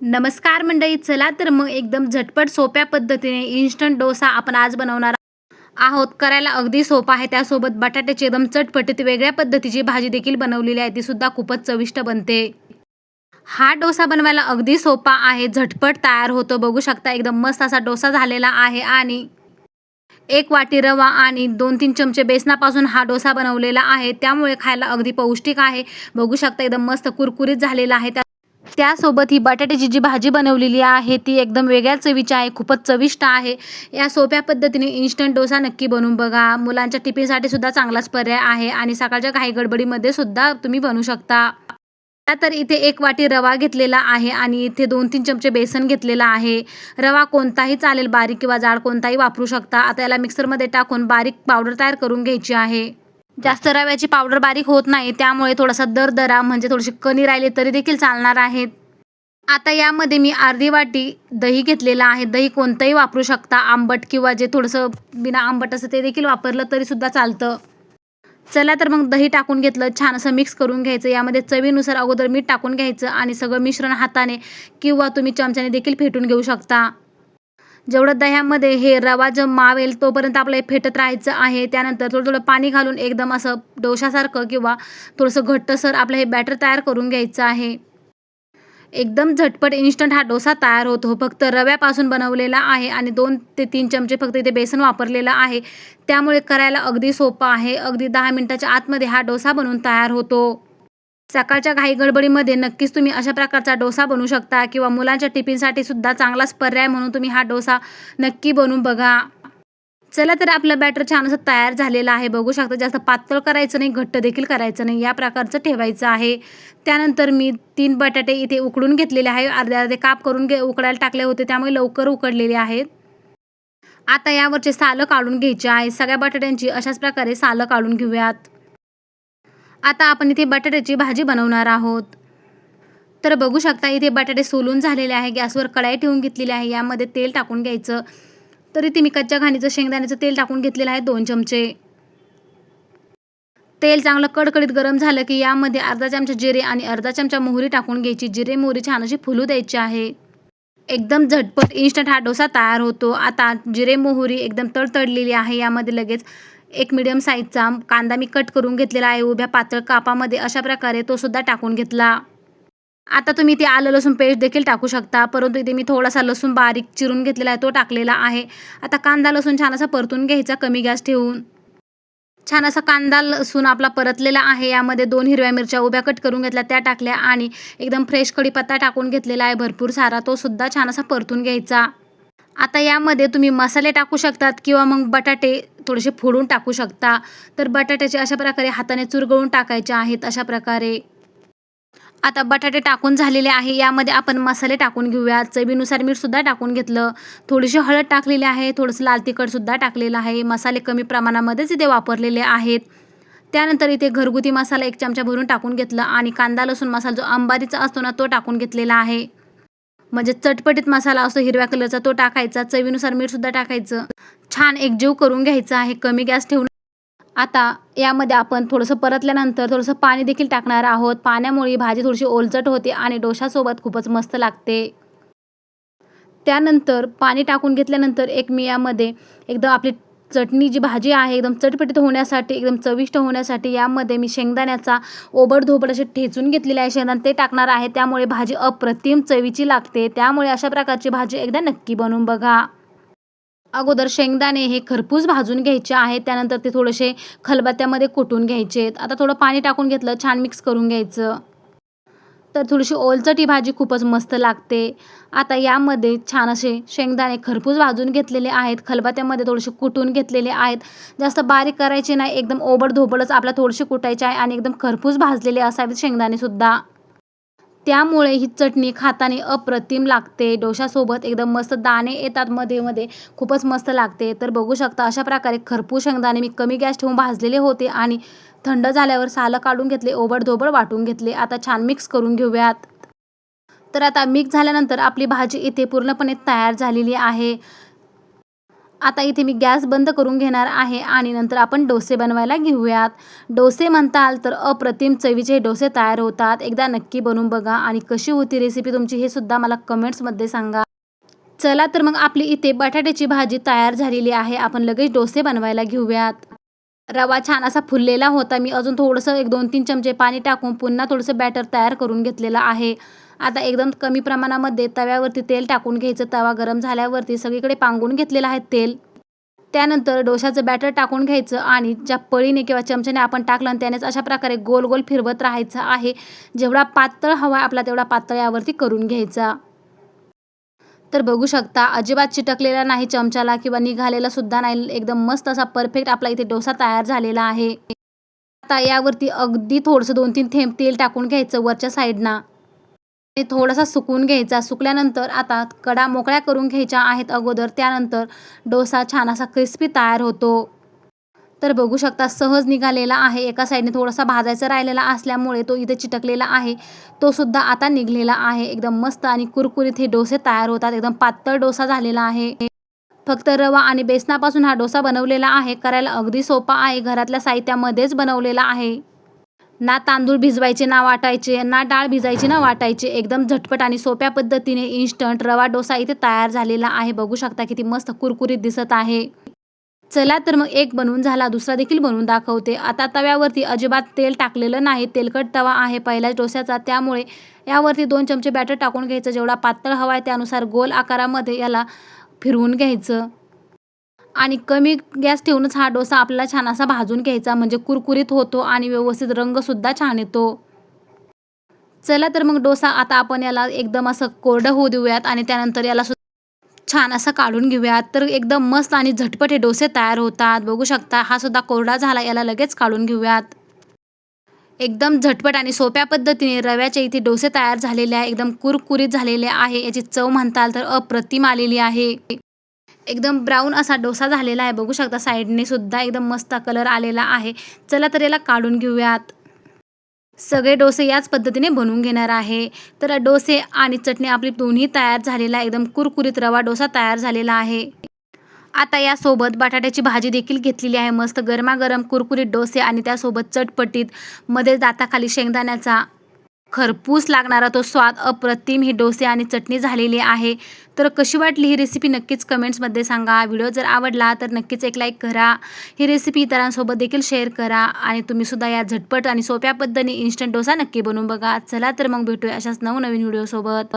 नमस्कार मंडळी चला तर मग एकदम झटपट सोप्या पद्धतीने इन्स्टंट डोसा आपण आज बनवणार आहोत. करायला अगदी सोपा आहे त्यासोबत बटाट्याची एकदम चटपटीत वेगळ्या पद्धतीची भाजी देखील बनवलेली आहे. ती सुद्धा खूपच चविष्ट बनते. हा डोसा बनवायला अगदी सोपा आहे झटपट तयार होतो. बघू शकता एकदम मस्त असा डोसा झालेला आहे आणि एक वाटी रवा आणि दोन तीन चमचे बेसनापासून हा डोसा बनवलेला आहे. त्यामुळे खायला अगदी पौष्टिक आहे. बघू शकता एकदम मस्त कुरकुरीत झालेला आहे. त्या त्यासोबत ही बटाट्याची जी भाजी बनवलेली आहे ती एकदम वेगळ्या चवीची आहे खूपच चविष्ट आहे. या सोप्या पद्धतीने इन्स्टंट डोसा नक्की बनवून बघा. मुलांच्या टिफिनसाठी सुद्धा चांगलाच पर्याय आहे आणि सकाळच्या घाई गडबडीमध्ये सुद्धा तुम्ही बनवू शकता. तर इथे एक वाटी रवा घेतलेला आहे आणि इथे दोन तीन चमचे बेसन घेतलेला आहे. रवा कोणताही चालेल बारीक किंवा जाड कोणताही वापरू शकता. आता याला मिक्सरमध्ये टाकून बारीक पावडर तयार करून घ्यायची आहे. जास्त रव्याची पावडर बारीक होत नाही त्यामुळे थोडासा दरदरा म्हणजे थोडीशी कणी राहिली तरी देखील चालणार आहेत आता यामध्ये मी अर्धी वाटी दही घेतलेलं आहे. दही कोणतंही वापरू शकता. आंबट किंवा जे थोडंसं बिना आंबट असं ते देखील वापरलं तरीसुद्धा चालतं. चला तर मग दही टाकून घेतलं. छान असं मिक्स करून घ्यायचं. यामध्ये चवीनुसार अगोदर मीठ टाकून घ्यायचं आणि सगळं मिश्रण हाताने किंवा तुम्ही चमच्याने देखील फेटून घेऊ शकता. जेवढं दह्यामध्ये हे रवा जो मावेल तोपर्यंत आपलं फेटत राहायचं आहे. त्यानंतर थोडं थोडं पाणी घालून एकदम असं डोशासारखं किंवा थोडंसं घट्टसर आपलं हे बॅटर तयार करून घ्यायचं आहे. एकदम झटपट इन्स्टंट हा डोसा तयार होतो. हो, फक्त रव्यापासून बनवलेला आहे आणि दोन ते तीन चमचे फक्त इथे बेसन वापरलेलं आहे. त्यामुळे करायला अगदी सोपं आहे. अगदी दहा मिनटाच्या आतमध्ये हा डोसा बनवून तयार होतो. सकाळच्या घाई गडबडीमध्ये नक्कीच तुम्ही अशा प्रकारचा डोसा बनवू शकता किंवा मुलांच्या टिफिनसाठी सुद्धा चांगलाच पर्याय म्हणून तुम्ही हा डोसा नक्की बनवून बघा. चला तर आपलं बॅटर छान असं तयार झालेलं आहे. बघू शकता जास्त पातळ करायचं नाही घट्ट देखील करायचं नाही. या प्रकारचं ठेवायचं आहे. त्यानंतर मी तीन बटाटे इथे उकडून घेतलेले आहे. अर्धे अर्धे काप करून घे उकडायला टाकले होते त्यामुळे लवकर उकडलेले आहेत. आता यावरचे सालं काढून घ्यायचे आहे. सगळ्या बटाट्यांची अशाच प्रकारे सालं काढून घेऊयात. आता आपण इथे बटाट्याची भाजी बनवणार आहोत. तर बघू शकता इथे बटाटे सोलून झालेले आहे गॅसवर कढाई ठेवून घेतलेली आहे यामध्ये तेल टाकून घ्यायचं. तर इथे मी कच्च्या घाणीचं शेंगदाण्याचं तेल टाकून घेतलेलं आहे दोन चमचे. तेल चांगलं कडकडीत गरम झालं की यामध्ये अर्धा चमचा जिरे आणि अर्धा चमचा मोहरी टाकून घ्यायची. जिरे मोहरी छान अशी फुलू द्यायची आहे. एकदम झटपट इन्स्टंट हा डोसा तयार होतो. आता जिरे मोहरी एकदम तडतडलेली आहे यामध्ये लगेच एक मिडियम साईजचा कांदा मी कट करून घेतलेला आहे. उभ्या पातळ कापामध्ये अशा प्रकारे तो सुद्धा टाकून घेतला. आता तुम्ही इथे आलं लसूण पेस्ट देखील टाकू शकता. परंतु इथे मी थोडासा लसूण बारीक चिरून घेतलेला आहे तो टाकलेला आहे. आता कांदा लसूण छान असा परतून घ्यायचा कमी गॅस ठेवून. छान असा कांदा लसूण आपला परतलेला आहे. यामध्ये दोन हिरव्या मिरच्या उभ्या कट करून घेतल्या त्या टाकल्या आणि एकदम फ्रेश कढीपत्ता टाकून घेतलेला आहे. भरपूर सारा तो सुद्धा छान असा परतून घ्यायचा. आता यामध्ये तुम्ही मसाले टाकू शकतात किंवा मग बटाटे थोडेसे फोडून टाकू शकता. तर बटाट्याचे अशा प्रकारे हाताने चुरगळून टाकायचे आहेत अशा प्रकारे. आता बटाटे टाकून झालेले आहे. यामध्ये आपण मसाले टाकून घेऊया चवीनुसार मीठसुद्धा टाकून घेतलं. थोडीशी हळद टाकलेली आहे. थोडंसं लाल तिखटसुद्धा टाकलेलं आहे. मसाले कमी प्रमाणामध्येच इथे वापरलेले आहेत. त्यानंतर इथे घरगुती मसाला एक चमचा भरून टाकून घेतला आणि कांदा लसूण मसाला जो अंबारीचा असतो ना तो टाकून घेतलेला आहे. म्हणजे चटपटीत मसाला असतो हिरव्या कलरचा तो टाकायचा चवीनुसार मीठसुद्धा टाकायचं. छान एकजीव करून घ्यायचं आहे कमी गॅस ठेवून. आता यामध्ये आपण थोडंसं परतल्यानंतर थोडंसं पाणी देखील टाकणार आहोत. पाण्यामुळे भाजी थोडीशी ओलचट होते आणि डोशासोबत खूपच मस्त लागते. त्यानंतर पाणी टाकून घेतल्यानंतर एक मी यामध्ये एकदम आपली चटणी जी भाजी आहे एकदम चटपटीत होण्यासाठी एकदम चविष्ट होण्यासाठी यामध्ये मी शेंगदाण्याचा ओबडधोबड असे ठेचून घेतलेले आहे. शेंगदाणे ते टाकणार आहे. त्यामुळे भाजी अप्रतिम चवीची लागते. त्यामुळे अशा प्रकारची भाजी एकदा नक्की बनवून बघा. अगोदर शेंगदाणे हे खरपूस भाजून घ्यायचे आहेत त्यानंतर ते थोडेसे खलबत्त्यामध्ये कुटून घ्यायचे आता थोडं पाणी टाकून घेतलं. छान मिक्स करून घ्यायचं. तर थोडीशी ओलचट ही भाजी खूपच मस्त लागते. आता यामध्ये छान असे शेंगदाणे खरपूस भाजून घेतलेले आहेत. खलबत्यामध्ये थोडेसे कुटून घेतलेले आहेत. जास्त बारीक करायचे नाही. एकदम ओबड धोबडच आपला थोडेसे कुटायचे आहे आणि एकदम खरपूस भाजलेले असावेत शेंगदाणेसुद्धा. त्यामुळे ही चटणी खाताने अप्रतिम लागते. डोशासोबत एकदम मस्त दाणे येतात मध्ये मध्ये. खूपच मस्त लागते. तर बघू शकता अशा प्रकारे खरपूस शेंगदाणे मी कमी गॅस ठेवून भाजलेले होते आणि थंड झाल्यावर सालं काढून घेतले ओबडधोबड वाटून घेतले. आता छान मिक्स करून घेऊयात. तर आता मिक्स झाल्यानंतर आपली भाजी इथे पूर्णपणे तयार झालेली आहे. आता इथे मी गॅस बंद करून घेणार आहे आणि नंतर आपण डोसे बनवायला घेऊयात. डोसे म्हणताल तर अप्रतिम चवीचे डोसे तयार होतात. एकदा नक्की बनवून बघा आणि कशी होती रेसिपी तुमची हे सुद्धा मला कमेंट्समध्ये सांगा. चला तर मग आपली इथे बटाट्याची भाजी तयार झालेली आहे. आपण लगेच डोसे बनवायला घेऊयात. रवा छान असा फुललेला होता. मी अजून थोडंसं एक दोन तीन चमचे पाणी टाकून पुन्हा थोडंसं बॅटर तयार करून घेतलेलं आहे. आता एकदम कमी प्रमाणामध्ये तव्यावरती तेल टाकून घ्यायचं. तवा गरम झाल्यावरती सगळीकडे पांगून घेतलेलं आहे तेल. त्यानंतर डोशाचं बॅटर टाकून घ्यायचं आणि ज्या पळीने किंवा चमच्याने आपण टाकलं आणि त्यानेच अशा प्रकारे गोल गोल फिरवत राहायचं आहे. जेवढा पातळ हवा आपला तेवढा पातळ यावरती करून घ्यायचा. तर बघू शकता अजिबात चिटकलेला नाही चमच्याला किंवा निघालेला सुद्धा नाही. एकदम मस्त असा परफेक्ट आपला इथे डोसा तयार झालेला आहे. आता यावरती अगदी थोडंसं दोन तीन थेंब तेल टाकून घ्यायचं वरच्या साईडना थोडासा सुकून घ्यायचा. सुकल्यानंतर आता कडा मोकळ्या करून घ्यायच्या आहेत अगोदर. त्यानंतर डोसा छान असा क्रिस्पी तयार होतो. तर बघू शकता सहज निघालेला आहे. एका साईडने थोडासा भाजायचा राहिलेला असल्यामुळे तो इथे चिटकलेला आहे. तो सुद्धा आता निघलेला आहे. एकदम मस्त आणि कुरकुरीत हे डोसे तयार होतात. एकदम पातळ डोसा झालेला आहे. फक्त रवा आणि बेसनापासून हा डोसा बनवलेला आहे. करायला अगदी सोपा आहे. घरातल्या साहित्यामध्येच बनवलेला आहे. ना तांदूळ भिजवायचे ना वाटायचे ना डाळ भिजायची ना वाटायचे. एकदम झटपट आणि सोप्या पद्धतीने इन्स्टंट रवा डोसा इथे तयार झालेला आहे. बघू शकता किती मस्त कुरकुरीत दिसत आहे. चला तर मग एक बनवून झाला दुसरा देखील बनवून दाखवते. आता तव्यावरती अजिबात तेल टाकलेलं नाही. तेलकट तवा आहे पहिल्याच डोस्याचा. त्यामुळे यावरती दोन चमचे बॅटर टाकून घ्यायचं. जेवढा पातळ हवा आहे त्यानुसार गोल आकारामध्ये याला फिरवून घ्यायचं. आणि कमी गॅस ठेवूनच हा डोसा आपल्याला छान असा भाजून घ्यायचा. म्हणजे कुरकुरीत होतो आणि व्यवस्थित रंगसुद्धा छान येतो. चला तर मग डोसा आता आपण याला एकदम असं कोरडं होऊ देऊयात आणि त्यानंतर याला छान असं काढून घेऊयात. तर एकदम मस्त आणि झटपट हे डोसे तयार होतात. बघू शकता हा सुद्धा कोरडा झाला याला लगेच काढून घेऊयात. एकदम झटपट आणि सोप्या पद्धतीने रव्याचे इथे डोसे तयार झालेले आहे. एकदम कुरकुरीत झालेले आहे. याची चव म्हणताल तर अप्रतिम आलेली आहे. एकदम ब्राऊन असा डोसा झालेला आहे. बघू शकता साईडने सुद्धा एकदम मस्त कलर आलेला आहे. चला तर याला काढून घेऊयात. सगळे डोसे याच पद्धतीने बनवून घेणार आहे. तर डोसे आणि चटणी आपली दोन्ही तयार झालेला आहे. एकदम कुरकुरीत रवा डोसा तयार झालेला आहे. आता यासोबत बटाट्याची भाजी देखील घेतलेली आहे. मस्त गरमागरम कुरकुरीत डोसे आणि त्यासोबत चटपटीत मध्ये दाताखाली शेंगदाण्याचा खरपूस लागणारा तो स्वाद अप्रतिम. ही डोसे आणि चटणी झालेली आहे. तर कशी वाटली ही रेसिपी नक्कीच कमेंट्समध्ये सांगा. व्हिडिओ जर आवडला तर नक्कीच एक लाईक करा. ही रेसिपी इतरांसोबत देखील शेअर करा आणि तुम्हीसुद्धा या झटपट आणि सोप्या पद्धतीने इन्स्टंट डोसा नक्की बनवून बघा. चला तर मग भेटूया अशाच नवनवीन व्हिडिओसोबत